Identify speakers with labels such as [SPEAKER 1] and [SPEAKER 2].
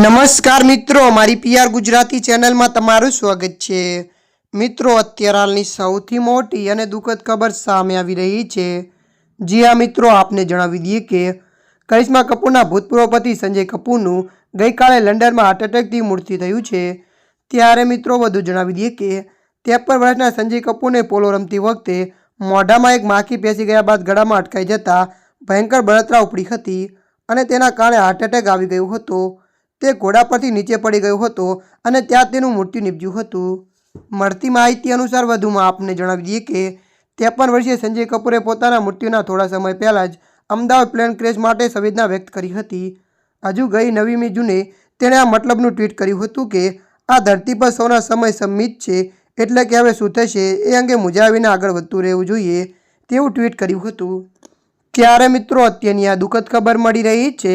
[SPEAKER 1] નમસ્કાર મિત્રો, મારી પીઆર ગુજરાતી ચેનલમાં તમારું સ્વાગત છે. મિત્રો, અત્યારે હાલની સૌથી મોટી અને દુઃખદ ખબર સામે આવી રહી છે. જી હા, મિત્રો, આપને જણાવી દઈએ કે કરિશ્મા કપૂરના ભૂતપૂર્વ પતિ સંજય કપૂરનું ગઈકાલે લંડનમાં હાર્ટ એટેકથી મૃત્યુ થયું છે. ત્યારે મિત્રો, વધુ જણાવી દઈએ કે ત્રેપન વર્ષના સંજય કપૂરને પોલો રમતી વખતે મોઢામાં એક માખી પેસી ગયા બાદ ગળામાં અટકાઈ જતા ભયંકર બળતરા ઉપડી હતી અને તેના કારણે હાર્ટ એટેક આવી ગયો હતો. તે ઘોડા પરથી નીચે પડી ગયો હતો અને ત્યાં તેનું મૃત્યુ નીપજ્યું હતું. મળતી માહિતી અનુસાર વધુમાં આપને જણાવી દઈએ કે ત્રેપન વર્ષીય સંજય કપૂરે પોતાના મૃત્યુના થોડા સમય પહેલાં જ અમદાવાદ પ્લેન ક્રેશ માટે સંવેદના વ્યક્ત કરી હતી. હજુ ગઈ નવીમી જૂને તેણે આ મતલબનું ટ્વીટ કર્યું હતું કે, આ ધરતી પર સૌના સમય સંમિત છે, એટલે કે હવે શું થશે એ અંગે મુજાવીને આગળ વધતું રહેવું જોઈએ, તેવું ટ્વીટ કર્યું હતું. ત્યારે મિત્રો, અત્યારની આ દુઃખદ ખબર મળી રહી છે?